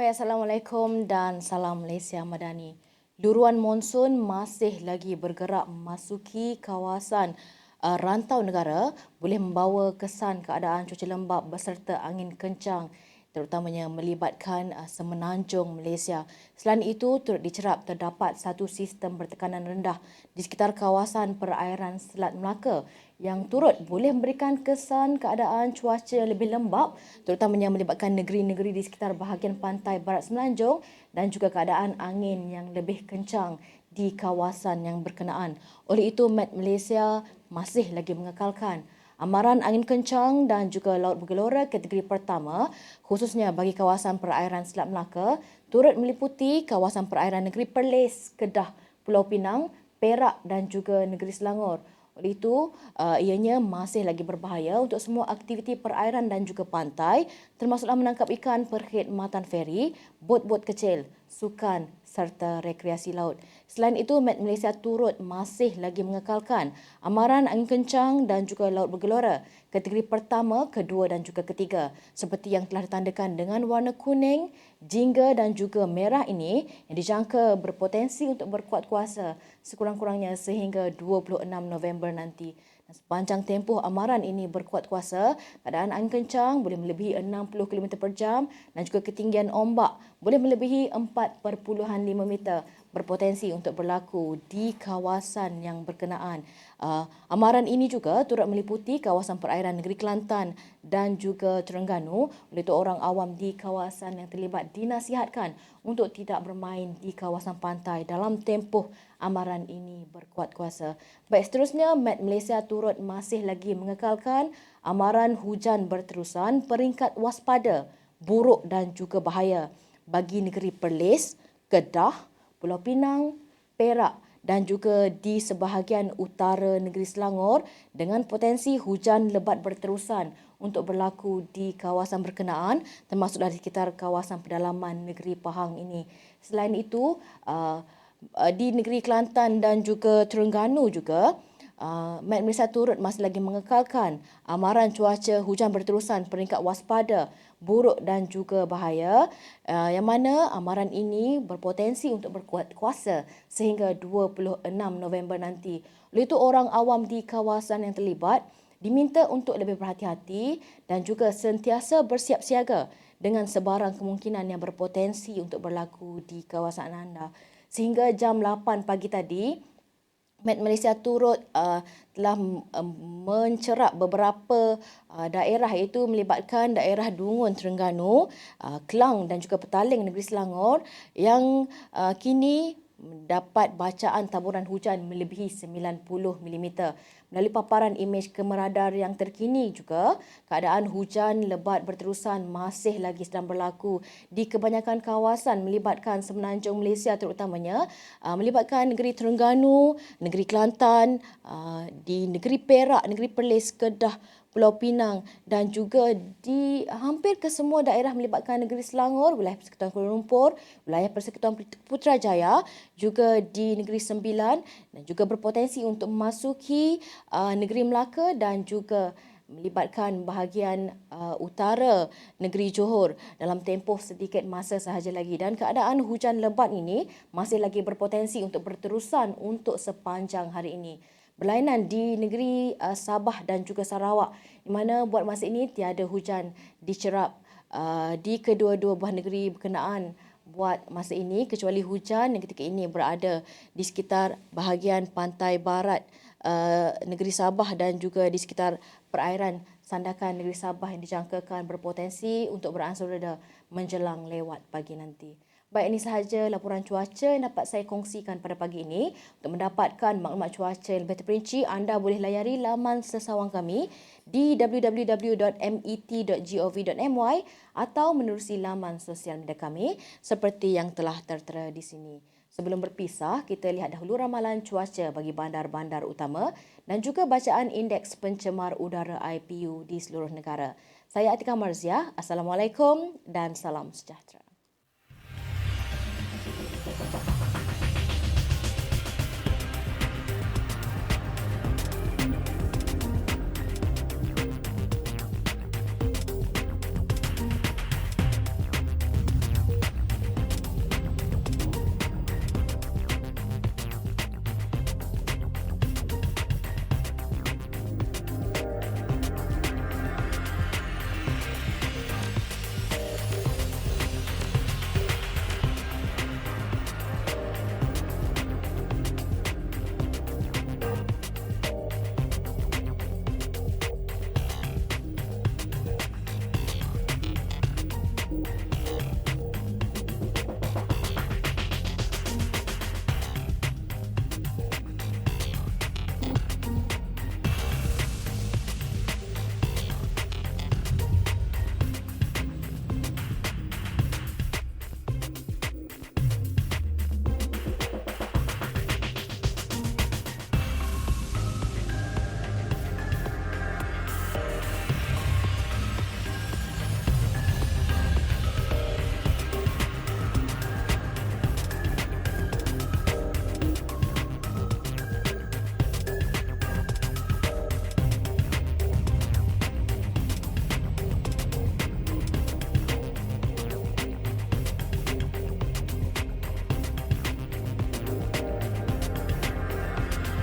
Baik, Assalamualaikum dan salam Malaysia Madani. Luruan monsun masih lagi bergerak memasuki kawasan uh, rantau negara boleh membawa kesan keadaan cuaca lembap beserta angin kencang terutamanya melibatkan uh, semenanjung Malaysia. Selain itu, turut dicerap terdapat satu sistem bertekanan rendah di sekitar kawasan perairan Selat Melaka yang turut boleh memberikan kesan keadaan cuaca yang lebih lembap terutamanya melibatkan negeri-negeri di sekitar bahagian pantai barat semenanjung dan juga keadaan angin yang lebih kencang di kawasan yang berkenaan. Oleh itu, Met Malaysia masih lagi mengekalkan Amaran angin kencang dan juga laut bergelora kategori pertama khususnya bagi kawasan perairan Selat Melaka turut meliputi kawasan perairan negeri Perlis, Kedah, Pulau Pinang, Perak dan juga negeri Selangor. Oleh itu, uh, ianya masih lagi berbahaya untuk semua aktiviti perairan dan juga pantai termasuklah menangkap ikan perkhidmatan feri, bot-bot kecil, sukan serta rekreasi laut. Selain itu, Met Malaysia turut masih lagi mengekalkan amaran angin kencang dan juga laut bergelora kategori pertama, kedua dan juga ketiga seperti yang telah ditandakan dengan warna kuning, jingga dan juga merah ini yang dijangka berpotensi untuk berkuat kuasa sekurang-kurangnya sehingga 26 November nanti. Dan sepanjang tempoh amaran ini berkuat kuasa, keadaan angin kencang boleh melebihi 60 km per jam dan juga ketinggian ombak boleh melebihi 4.5 meter berpotensi untuk berlaku di kawasan yang berkenaan. Uh, amaran ini juga turut meliputi kawasan perairan negeri Kelantan dan juga Terengganu. Oleh itu orang awam di kawasan yang terlibat dinasihatkan untuk tidak bermain di kawasan pantai dalam tempoh amaran ini berkuat kuasa. Baik seterusnya, Met Malaysia turut masih lagi mengekalkan amaran hujan berterusan peringkat waspada, buruk dan juga bahaya bagi negeri Perlis, Kedah, Pulau Pinang, Perak dan juga di sebahagian utara negeri Selangor dengan potensi hujan lebat berterusan untuk berlaku di kawasan berkenaan termasuk dari sekitar kawasan pedalaman negeri Pahang ini. Selain itu, uh, uh, di negeri Kelantan dan juga Terengganu juga Uh, Met Malaysia turut masih lagi mengekalkan amaran cuaca hujan berterusan peringkat waspada, buruk dan juga bahaya uh, yang mana amaran ini berpotensi untuk berkuat kuasa sehingga 26 November nanti. Oleh itu orang awam di kawasan yang terlibat diminta untuk lebih berhati-hati dan juga sentiasa bersiap siaga dengan sebarang kemungkinan yang berpotensi untuk berlaku di kawasan anda. Sehingga jam 8 pagi tadi, Met Malaysia turut uh, telah uh, mencerap beberapa uh, daerah iaitu melibatkan daerah Dungun Terengganu, uh, Kelang dan juga Petaling Negeri Selangor yang uh, kini mendapat bacaan taburan hujan melebihi 90 mm. Melalui paparan imej kemeradar yang terkini juga, keadaan hujan lebat berterusan masih lagi sedang berlaku di kebanyakan kawasan melibatkan semenanjung Malaysia terutamanya melibatkan negeri Terengganu, negeri Kelantan, di negeri Perak, negeri Perlis, Kedah, Pulau Pinang dan juga di hampir ke semua daerah melibatkan negeri Selangor, wilayah Persekutuan Kuala Lumpur, wilayah Persekutuan Putrajaya, juga di negeri Sembilan dan juga berpotensi untuk memasuki uh, negeri Melaka dan juga melibatkan bahagian uh, utara negeri Johor dalam tempoh sedikit masa sahaja lagi. Dan keadaan hujan lebat ini masih lagi berpotensi untuk berterusan untuk sepanjang hari ini berlainan di negeri uh, Sabah dan juga Sarawak di mana buat masa ini tiada hujan dicerap uh, di kedua-dua buah negeri berkenaan buat masa ini kecuali hujan yang ketika ini berada di sekitar bahagian pantai barat uh, negeri Sabah dan juga di sekitar perairan sandakan negeri Sabah yang dijangkakan berpotensi untuk beransur reda menjelang lewat pagi nanti. Baik, ini sahaja laporan cuaca yang dapat saya kongsikan pada pagi ini. Untuk mendapatkan maklumat cuaca yang lebih terperinci, anda boleh layari laman sesawang kami di www.met.gov.my atau menerusi laman sosial media kami seperti yang telah tertera di sini. Sebelum berpisah, kita lihat dahulu ramalan cuaca bagi bandar-bandar utama dan juga bacaan indeks pencemar udara IPU di seluruh negara. Saya Atika Marzia. Assalamualaikum dan salam sejahtera.